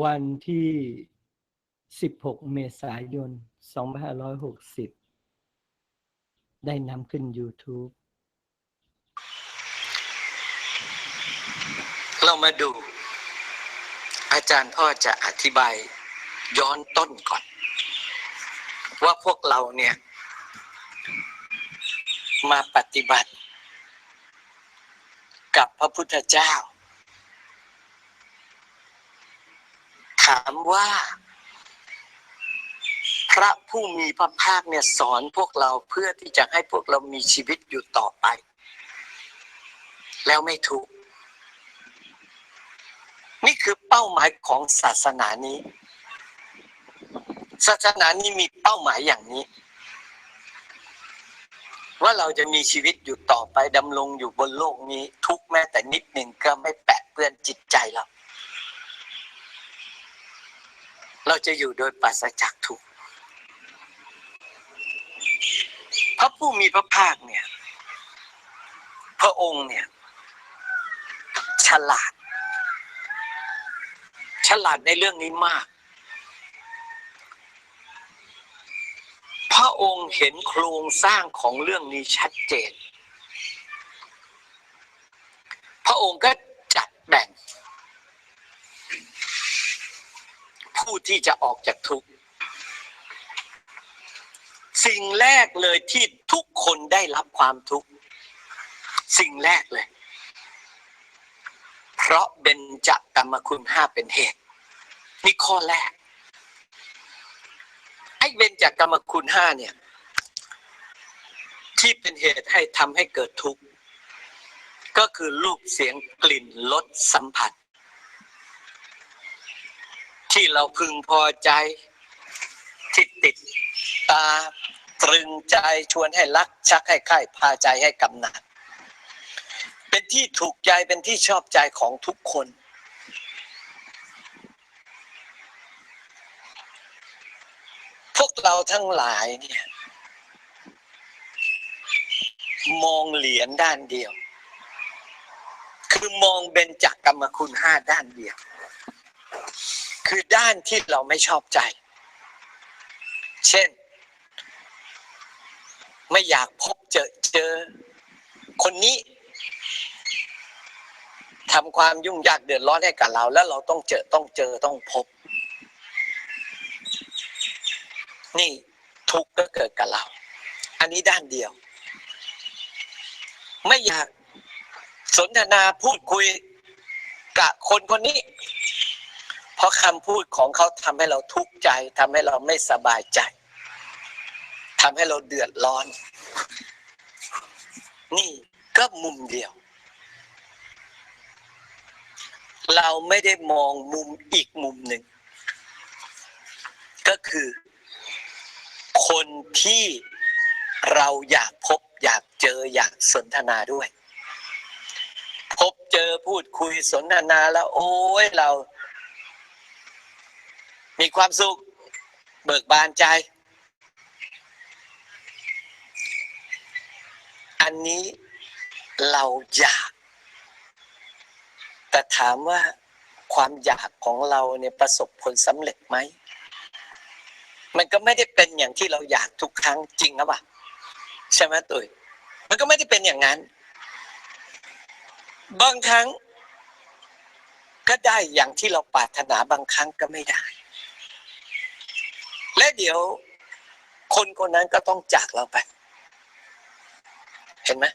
วันที่ 16 เมษายน 2560 ได้นำขึ้น YouTube เรามาดู อาจารย์พ่อจะอธิบายย้อนต้นก่อน ว่าพวกเราเนี่ย มาปฏิบัติ กับพระพุทธเจ้า ถามว่า พระผู้มีพระภาคเนี่ยสอนพวกเราเพื่อที่จะให้พวกเรามีชีวิตอยู่ต่อไป แล้วไม่ทุกข์นี่คือเป้าหมายของศาสนานี้ ศาสนานี้มีเป้าหมายอย่างนี้ ว่าเราจะมีชีวิตอยู่ต่อไปดำรงอยู่บนโลกนี้ ทุกแม้แต่นิดหนึ่งก็ไม่แปะเปื้อนจิตใจเรา เราจะอยู่โดยปราศจากทุกข์พระผู้มีพระภาคเนี่ย พระองค์เนี่ย ฉลาด ฉลาดในเรื่องนี้มาก พระองค์เห็นโครงสร้างของเรื่องนี้ชัดเจน พระองค์ก็จัดแบ่ง ผู้ที่จะออกจากทุกข์ สิ่งแรกเลยที่ทุกคนได้รับความทุกข์ สิ่งแรกเลย เพราะเบญจกรรมคุณห้าเป็นเหตุ นี่ข้อแรก ไอ้เบญจกรรมคุณห้าเนี่ย ที่เป็นเหตุให้ทำให้เกิดทุกข์ ก็คือรูปเสียงกลิ่นรสสัมผัส ที่เราพึงพอใจ ที่ติดตาตรึงใจชวนให้รักชักให้ใคร่พาใจให้กำหนัด เป็นที่ถูกใจเป็นที่ชอบใจของทุกคน พวกเราทั้งหลายเนี่ยมองเหรียญด้านเดียว คือมองเบญจกรรมคุณห้าด้านเดียว คือด้านที่เราไม่ชอบใจ เช่น ไม่อยากพบเจอเจอ คนนี้ทำความยุ่งยากเดือดร้อนให้กับเรา แล้วเราต้องเจอต้องเจอต้องพบ นี่ทุกข์ก็เกิดกับเรา อันนี้ด้านเดียว ไม่อยากสนทนาพูดคุยกับคนคนนี้ ราะคำพูดของเขาทำให้เราทุกข์ใจทำให้เราไม่สบายใจทำให้เราเดือดร้อน นี่ก็มุมเดียว เราไม่ได้มองมุมอีกมุมหนึ่ง ก็คือ คนที่เราอยากพบอยากเจออยากสนทนาด้วย พบเจอพูดคุยสนทนาแล้ว โอ้ยเรา มีความสุข เบิกบานใจ อันนี้เราอยาก แต่ถามว่าความอยากของเราเนี่ยประสบผลสำเร็จไหม มันก็ไม่ได้เป็นอย่างที่เราอยากทุกครั้งจริงหรือเปล่าใช่ไหมตุ้ยมันก็ไม่ได้เป็นอย่างนั้น บางครั้งก็ได้อย่างที่เราปรารถนาบางครั้งก็ไม่ได้ และเดี๋ยวคนคนนั้นก็ต้องจากเราไป เห็นไหม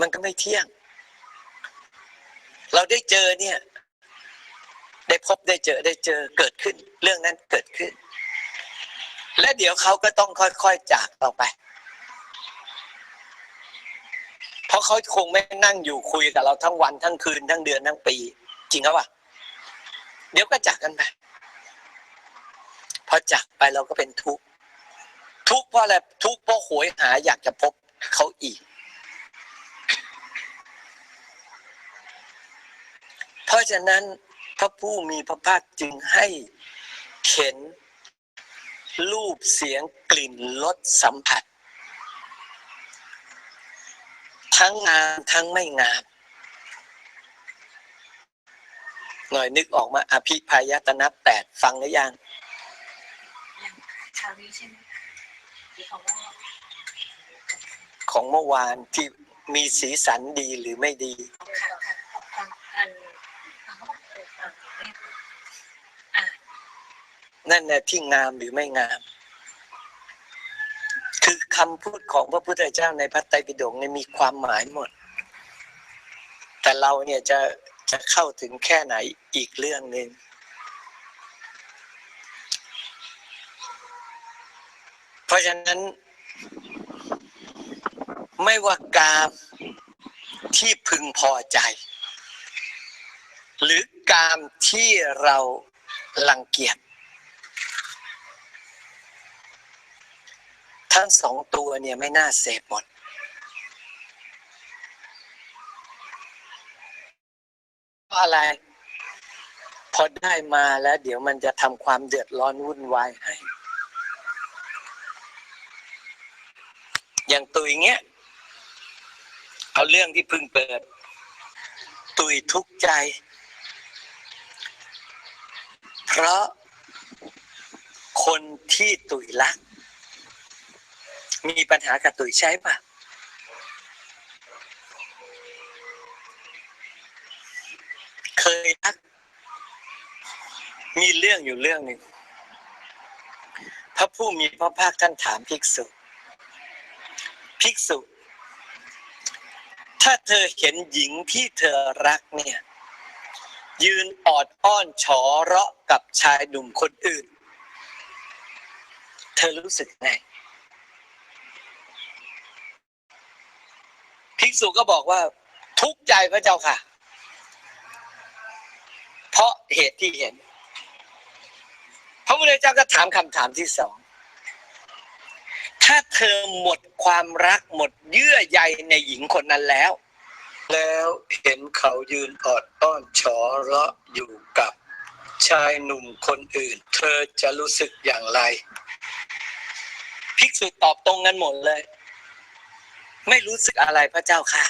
มันก็ไม่เที่ยง เราได้เจอเนี่ย ได้พบได้เจอได้เจอเกิดขึ้น เรื่องนั้นเกิดขึ้น และเดี๋ยวเขาก็ต้องค่อยๆจากเราไป เพราะเขาคงไม่นั่งอยู่คุยกับเราทั้งวันทั้งคืนทั้งเดือนทั้งปี จริงหรือเปล่าเดี๋ยวก็จากกันไป อจากไปเราก็เป็นทุกข์ทุกข์เพราะอะไรทุกข์เพราะโหยหาอยากจะพบเขาอีก เพราะฉะนั้นพระผู้มีพระภาคจึงให้เข็นรูปเสียงกลิ่นรสสัมผัส ทั้งงามทั้งไม่งาม หน่อยนึกออกมาอภิพายตนะแปดฟังหรือยัง อย่างคราวนี้ใช่ไหมหรือของว่าของเมื่อวานที่มีสีสันดีหรือไม่ดี ค่ะค่ะอันอันอ่านั่นแหละที่งามหรือไม่งาม คือคำพูดของพระพุทธเจ้าในพระไตรปิฎกเนี่ยมีความหมายหมด แต่เราเนี่ยจะจะเข้าถึงแค่ไหนอีกเรื่องหนึ่ง เพ ราะฉะนั้น ไม่ว่ากามที่พึงพอใจ หรือกามที่เราลังเกียจทั้งสองตัวเนี่ยไม่น่าเสพหมดเพราะอะไร พอได้มาแล้ว เดี๋ยวมันจะทำความเดือดร้อนวุ่นวายให้ อย่างตุยเงี้ยเอาเรื่องที่เพิ่งเปิด ตุยทุกข์ใจ เพราะคนที่ตุยรัก มีปัญหากับตุยใช่ปะเคยรัก มีเรื่องอยู่เรื่องหนึ่งพระผู้มีพระภาคท่านถามภิกษุ ภิกษุ ถ้าเธอเห็นหญิงที่เธอรักเนี่ย ยืนออดอ้อนฉอเราะกับชายหนุ่มคนอื่น เธอรู้สึกไงภิกษุก็บอกว่า ทุกข์ใจพระเจ้าค่ะ เพราะเหตุที่เห็น พระพุทธเจ้าก็ถามคำถามที่สอง ถ้าเธอหมดความรักหมดเยื่อใยในหญิงคนนั้นแล้ว แล้วเห็นเขายืนออดอ้อนฉอเราะอยู่กับชายหนุ่มคนอื่น เธอจะรู้สึกอย่างไร ภิกษุตอบตรงกันหมดเลย ไม่รู้สึกอะไรพระเจ้าค่ะ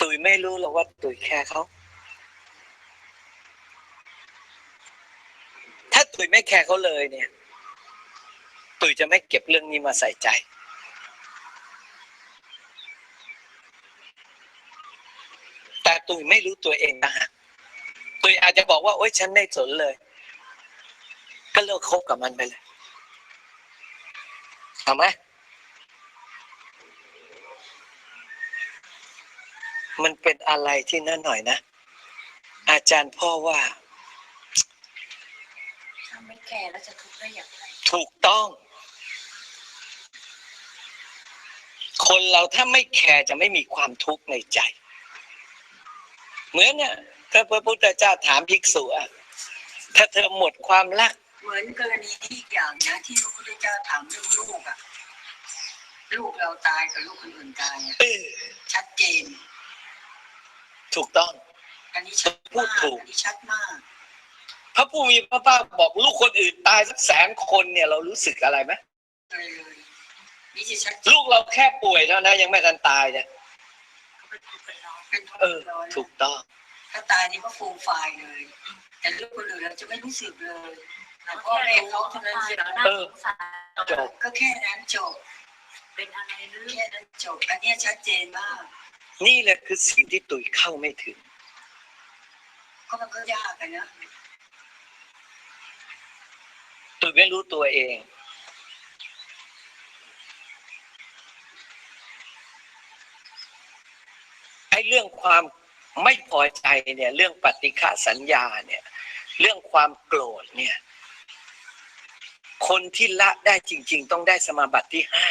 ตุยไม่รู้หรอกว่าตุยแค่เขา ถ้า ตุยไม่แคร์เขาเลยเนี่ย ตุยจะไม่เก็บเรื่องนี้มาใส่ใจ แต่ตุยไม่รู้ตัวเองนะฮะตุยอาจจะบอกว่า โอ๊ยฉันไม่สนเลย ก็เลิกคบกับมันไปเลยเอาไหมมันเป็นอะไรที่น่าหน่อยนะ อาจารย์พ่อว่า แก่แล้วจะทุกข์ได้อย่างไร ถูกต้อง คนเราถ้าไม่แคร์จะไม่มีความทุกข์ในใจ เหมือนเนี่ยถ้าพระพุทธเจ้าถามภิกษุอะถ้าเธอหมดความรัก เหมือนกรณีที่อีกอย่างนะ ที่พระพุทธเจ้าถามเรื่องลูกอะลูกเราตายกับลูกคนอื่นตายอะเออชัดเจน ถูกต้อง อันนี้ชัดพูมาดกถูกอันนี้ชัดมาก พระผู้มีพระภาคบอกลูกคนอื่นตายสักแสนคนเนี่ยเรารู้สึกอะไรไหมเลยเลยนี่จะชัดเจนลูกเราแค่ป่วยเท่านั้นยังไม่ทันตายเนี่ยก็เป็นทุกข์เป็นร้อนเป็นทุกเออข์ร้อนถูกต้องถ้าตายนี่ก็ฟูมฟายเลย แต่ลูกคนอื่นเราจะไม่รู้สึกเลยแล้วพ่อแค่แม่รู้เขาว่าเท่านั้นตายสิแล้วน่าสงสารจบก็แค่นั้นจบ เป็นอะไรหรือแค่นั้นจบ อันเนี้ยชัดเจนมาก นี่แหละคือสิ่งที่ตุยเข้าไม่ถึง ก็มันก็ยากอะนะ ตุยไม่รู้ตัวเอง ไอ้เรื่องความไม่พอใจเนี่ย เรื่องปฏิฆะสัญญาเนี่ย เรื่องความโกรธเนี่ย คนที่ละได้จริง ๆ ต้องได้สมาบัติที่ห้า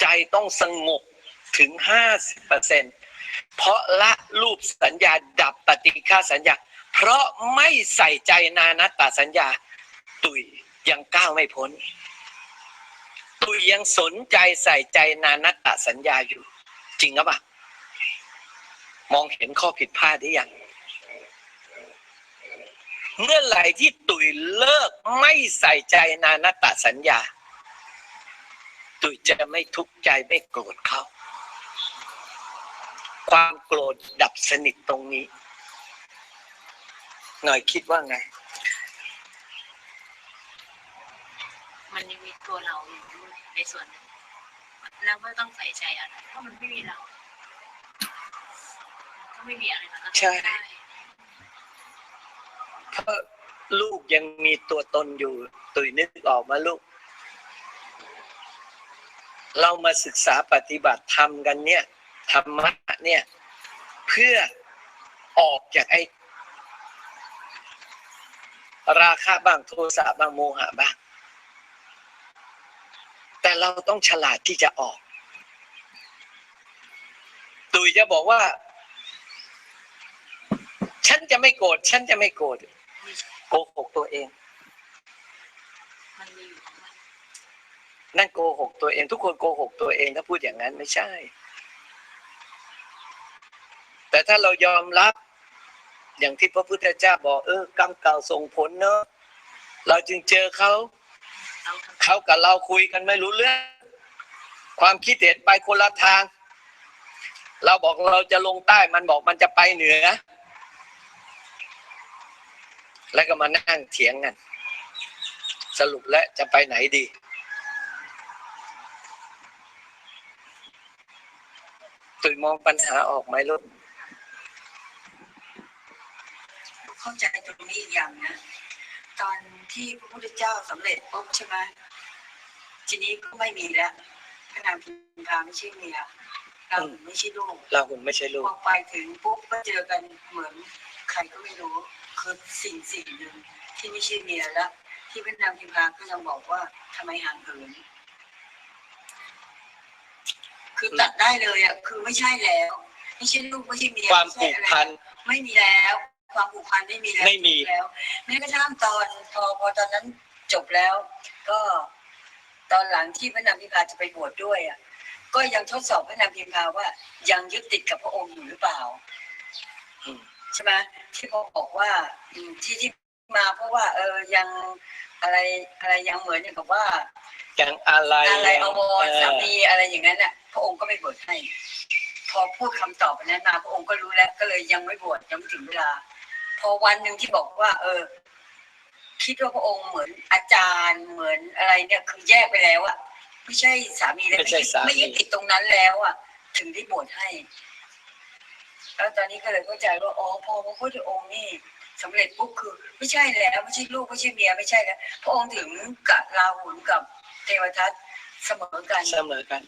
ใจต้องสงบถึงห้าสิบเปอร์เซ็นเพราะละรูปสัญญาดับปฏิฆาสัญญา เพราะไม่ใส่ใจนานัตตสัญญา ตุยยังก้าวไม่พ้น ตุยยังสนใจใส่ใจนานัตตสัญญาอยู่ จริงหรือเปล่ามองเห็นข้อผิดพลาดได้ยังเมื่อไหร่ที่ตุยเลิกไม่ใส่ใจนานัตตสัญญา ตุยจะไม่ทุกข์ใจไม่โกรธเขา ความโกรธดับสนิทตรงนี้ หน่อยคิดว่าไง มันยังมีตัวเราอยู่ด้วยในส่วนนั้นแล้วไม่ต้องใส่ใจอะไรเพราะมันไม่มีเราก็ไม่มีอะไรมาก็ใช่ได้เพราะลูกยังมีตัวตนอยู่ตุยนึกออกมาลูก เรามาศึกษาปฏิบัติธรรมกันเนี่ยธรรมะเนี่ย เพื่อออกจากไอ้ราคะบ้างโทสะบ้างโมหะบ้าง แต่เราต้องฉลาดที่จะออกตุยจะบอกว่า ฉันจะไม่โกรธฉันจะไม่โกรธไม่ใช่โกหกตัวเองมันมีอยู่ของมันนั่นโกหกตัวเอง ทุกคนโกหกตัวเองถ้าพูดอย่างนั้นไม่ใช่ แต่ถ้าเรายอมรับ อย่างที่พระพุทธเจ้าบอกเออกรรมเก่าส่งผลเนอะเราจึงเจอเขา เขากับเราคุยกันไม่รู้เรื่อง ความคิดเห็นไปคนละทาง เราบอกเราจะลงใต้มันบอกมันจะไปเหนือ แล้วก็มานั่งเถียงกันสรุปแล้วจะไปไหนดีตุยมองปัญหาออกไหมลูกเข้าใจตรงนี้อีกอย่างนะ ตอนที่พระพุทธเจ้าสำเร็จปุ๊บใช่ไหมทีนี้ก็ไม่มีแล้วพระนางพิมพาไม่ใช่เมียเราไม่ใช่ลูกเราคุณไม่ใช่ลูพกอไปถึงปุ๊บก็เจอกันเหมือนใครก็ไม่รู้คือสิ่งสิ่งหนึ่งที่ไม่ใช่เมียแล้วที่พระนางพิมพาก็ยังบอกว่าทำไมห่างเหินคือตัดได้เลยอะคือไม่ใช่แล้วไม่ใช่ลูกไม่ใช่เมียความไใช่ผูกอะไรพันไม่มีแล้ว ความผูกพันไม่มีแล้วไม่มี แล้วแม้กระทั่งตอนพอพอตอนนั้นจบแล้ว ก็ตอนหลังที่พระนางพิมพาจะไปบวชดด้วยอะก็ยังทดสอบพระนางพิมพาว่ายังยึดติดกับพระองค์อยู่หรือเปล่าอืม ใช่ไหมที่พอบอกว่าอืมที่ที่มาเพราะว่า เออยังอะไรอะไรยังเหมือนอย่างกับว่าอย่างอะไรอะไรอวรเออสามีอะไรอย่างนั้นน่ะพระองค์ก็ไม่บวชให้ พอพูดคำตอบอันนั้นมาพระองค์ก็รู้แล้วก็เลยยังไม่บวชยังไม่ถึงเวลา พอวันหนึ่งที่บอกว่า เออ คิดว่าพระองค์เหมือนอาจารย์เหมือนอะไรเนี่ยคือแยกไปแล้วอะไม่ใช่สามีแล้วไม่ใช่ยึดสามี ไม่ยึดติดตรงนั้นแล้วอะถึงได้บวชให้ แล้วตอนนี้ก็เลยเข้าใจว่าอ๋อพอพระพุทธองค์นี่สำเร็จปุ๊บคือ ไม่ใช่แล้วไม่ใช่ลูกไม่ใช่เมียไม่ใช่แล้วพระองค์ถึงกับราหุลกับเทวทัตเสมอกันเสมอกัน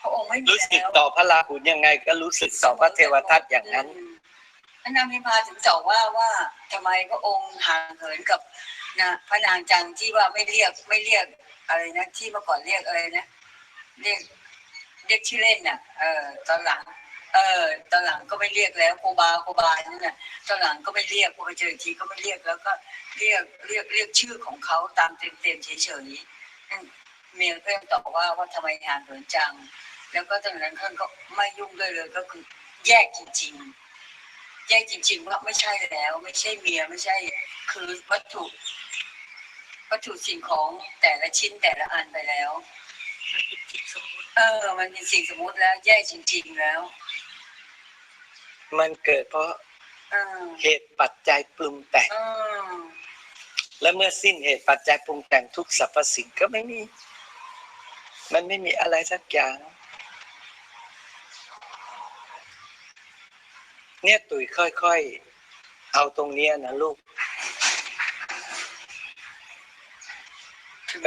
พระองค์ไม่มีรู้สึกแล้วต่อพระราหุลยังไงก็รู้สึกต่อพระเทวทัตอย่างนั้น ม พระนางพิมพาถึงตอบว่าว่าทำไมพระองค์ห่างเหินกับนะพระนางจังที่ว่าไม่เรียกไม่เรียกอะไรนะที่เมื่อก่อนเรียกอะไรนะเรียกเรียกชื่อเล่นน่ะ เออตอนหลัง เออตอนหลังก็ไม่เรียกแล้วโคบาโคบานี่น่ะตอนหลังก็ไม่เรียกพอไปเจออีกทีก็ไม่เรียกแล้วก็เรียกเรียกเรียกชื่อของเขาตามเต็มเต็มๆเฉยๆอืมเมียก็ยังตอบว่าว่าทำไมห่างเหินจัง แล้วก็ตอนนั้นท่านก็ไม่ยุ่งด้วยเลยก็คือแยกจริงๆ แยกจริง ๆ ว่าไม่ใช่แล้ว ไม่ใช่เมียไม่ใช่ คือวัตถุ วัตถุสิ่งของแต่ละชิ้นแต่ละอันไปแล้วมันเป็นจิตสมมติเออ มันเป็นสิ่งสมมุติแล้ว แยกจริง ๆแล้ว มันเกิดเพราะเออเหตุปัจจัยปรุงแต่งเออและเมื่อสิ้นเหตุปัจจัยปรุงแต่งทุกสรรพสิ่งก็ไม่มี มันไม่มีอะไรสักอย่าง เนี่ยตุ๋ยค่อยๆ เอาตรงเนี้ยนะลูก ไป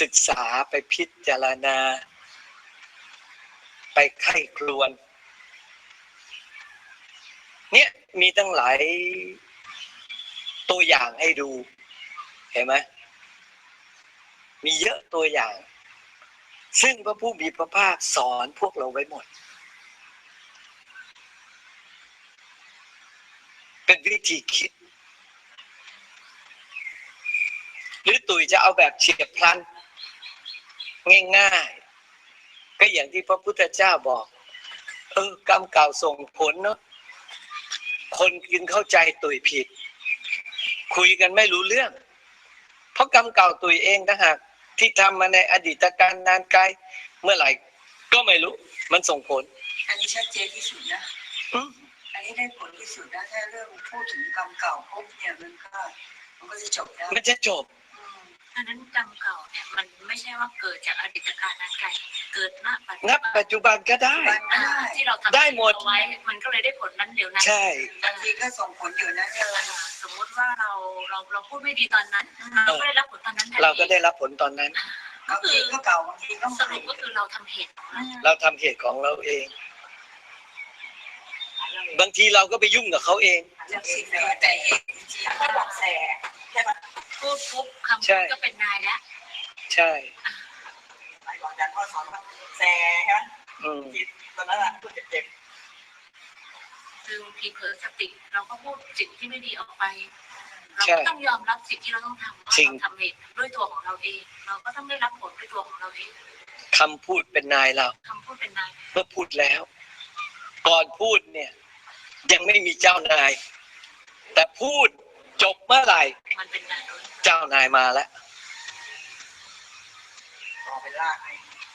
ศึกษาไปพิจารณา ไปไข้ครวน เนี่ยมีตั้งหลายตัวอย่างให้ดู เห็นไหมมีเยอะตัวอย่าง ซึ่งพระผู้มีพระภาคสอนพวกเราไว้หมด เป็นวิธีคิด หรือตุ๋ยจะเอาแบบเฉียบพลัน ง่ายๆ ก็อย่างที่พระพุทธเจ้าบอก เออกรรมเก่าส่งผลเนาะคนจึงเข้าใจตุ๋ยผิด คุยกันไม่รู้เรื่อง เพราะกรรมเก่าตุ๋ยเองต่างหากที่ทำมาในอดีตการนานไกลเมื่อไหร่ ก็ไม่รู้ มันส่งผล อันนี้ชัดเจนที่สุดนะอืมอั นนี้ได้ผลที่สุดนะถ้าเรื่องพูดถึงกรรมเก่าปุ๊บเนี่ยมันก็มันก็จะจบได้มันจะจบอืมอันนั้นกรรมเก่าเนี่ยมันไม่ใช่ว่าเกิดจากอดีตการนั้นไกลเกิดณปัจจุนับบันปัจจุบันก็ได้มันก็อ่าได้ที่เราทำได้หมดเอาไว้มันก็เลยได้ผลนั้นเดี๋ยวนั้นใช่บางทีก็ส่งผลอยู่นะเนี่ยอ่าสมมุติว่าเราเราเราพูดไม่ดีตอนนั้นเราก็ได้รับผลตอนนั้นทันทีเราก็ได้รับผลตอนนั้นบางทีก็เก่าบางทีก็สใหม่รุปก็คือเราทำเหตุของมันเราทำเหตุของเราเอง บางทีเราก็ไปยุ่งกับเขาเองจะสิ่งแต่แต่เหตุจริงๆก็บอกแสใช่ไหมพูดปุ๊บคำใช่พูดก็เป็นนายแล้วใช่หลายก่อนอาจารย์พ่อสอนว่าแซ่ใช่ไหมอืมจิตตอนนั้นอะพูดเจ็บคือบางทีเผลอสติเราก็พูดสิ่งที่ไม่ดีออกไปเราใช่ก็ต้องยอมรับสิ่งที่เราต้องทำว่าจริงเราทำเหตุด้วยตัวของเราเอง เราก็ต้องได้รับผลด้วยตัวของเราเองคำพูดเป็นนายเราคำพูดเป็นนายเมื่อพูดแล้ว ก่อนพูดเนี่ย ยังไม่มีเจ้านาย แต่พูดจบเมื่อไหร่มันเป็นนายโดยเจ้านายมาแล้วๆต่อเป็นลากให้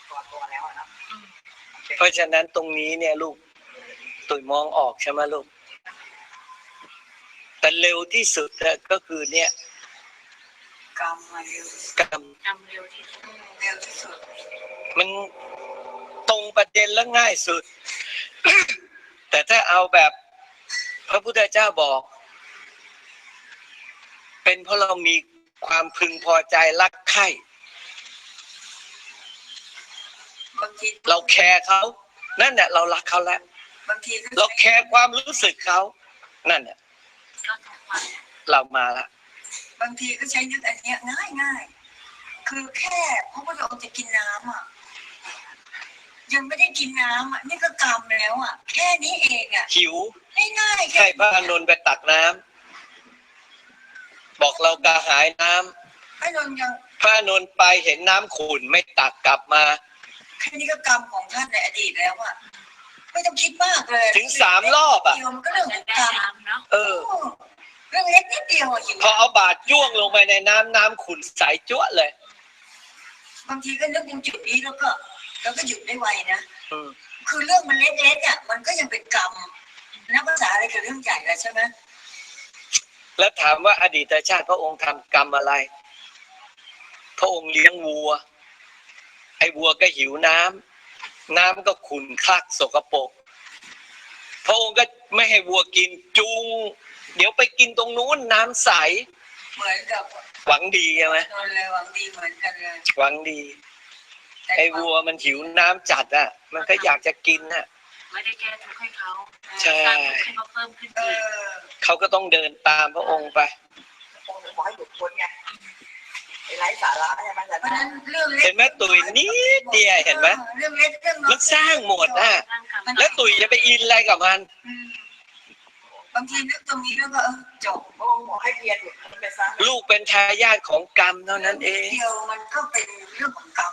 ตัวตัวแล้วอะนะอืมเพราะฉะนั้นตรงนี้เนี่ยลูกตุยมองออกใช่ไหมลูก แต่เร็วที่สุดเนี่ยก็คือเนี่ยกรรมมาเร็วกรรมจำเร็วที่สุดเร็วที่สุด มันตรงประเด็นและง่ายสุด แต่ถ้าเอาแบบ พระพุทธเจ้าบอก เป็นเพราะเรามีความพึงพอใจรักใคร่บางทีเราแคร์เขา นั่นเนี่ยเรารักเขาแล้วบางทีก็เราแคร์ความรู้สึกเขานั่นเนี่ยก็ถูกมาเรามาละบางทีก็ใช้นึกอันเนี้ยง่ายง่ายๆคือแค่พระพุทธองค์จะกินน้ำอะ ยังไม่ได้กินน้ำอะนี่ก็กรรมแล้วอะ แค่นี้เองอะหิวง่ายๆแค่ให้พระอานนท์ไปตักน้ำบอกเรากระหายน้ำพระนนท์ยังพระอานนท์ไปเห็นน้ำขุ่นไม่ตักกลับมา แค่นี้ก็กรรมของท่านในอดีตแล้วอะไม่ต้องคิดมากเลยถึงสามรอบอะ เดียวมันก็เรื่องขจะองได้กรรมน้ำเนาะเออ เรื่องเล็กนิดเดียวอะหิวพอเอาบาดจ้วงลงไปในน้ำน้ำขุ่นใสจั๊วะเลย บางทีก็นึกถึงจุดนี้แล้วก็ แล้วก็หยุดได้ไวนะอืมคือเรื่องมันเล็กๆอะมันก็ยังเป็นกรรมนับภาษาอะไรกับเรื่องใหญ่แล้วใช่ไหมแล้วถามว่าอดีตชาติพระองค์ทำกรรมอะไร พระองค์เลี้ยงวัว ไอ้วัวก็หิวน้ำน้ำก็ขุ่นคลักสกปรกพระองค์ก็ไม่ให้วัวกินจูงเดี๋ยวไปกินตรงนู้นน้ำใส เหมือนกับหวังดีใช่ไหมนนเลยหวังดีเหมือนกันเลยหวังดีแต่ ไอ้วัวมันหิวน้ำจัดอะ มันก็อยากจะกินอะ ไม่ได้แก้ทุกข์ให้เขาใช่สร้างทุกข์ให้เขาเพิ่มขึ้นเออีกอเขาก็ต้องเดินตามพระองค์ไปคงจะบอกให้หยุดคนไงไอ้ไร้สาระใช่ไหมอาจารย์เพราะฉะนั้นเรื่องเล็กเห็นไหมตุยนิดเดียวเห็นไหมออเรื่องเล็กเรื่องน้อยมันสร้างหมดนะสร้างกรรมแล้วตุยจะไปอินอะไรกับมันอืมบางทีนึกตรงนี้แล้วก็เออจบพระองค์บอกให้เพียรหยุดมันไปซะลูกเป็นทายาทของกรรมเท่านั้นเองเดียวมันก็เป็นเรื่องของกรรม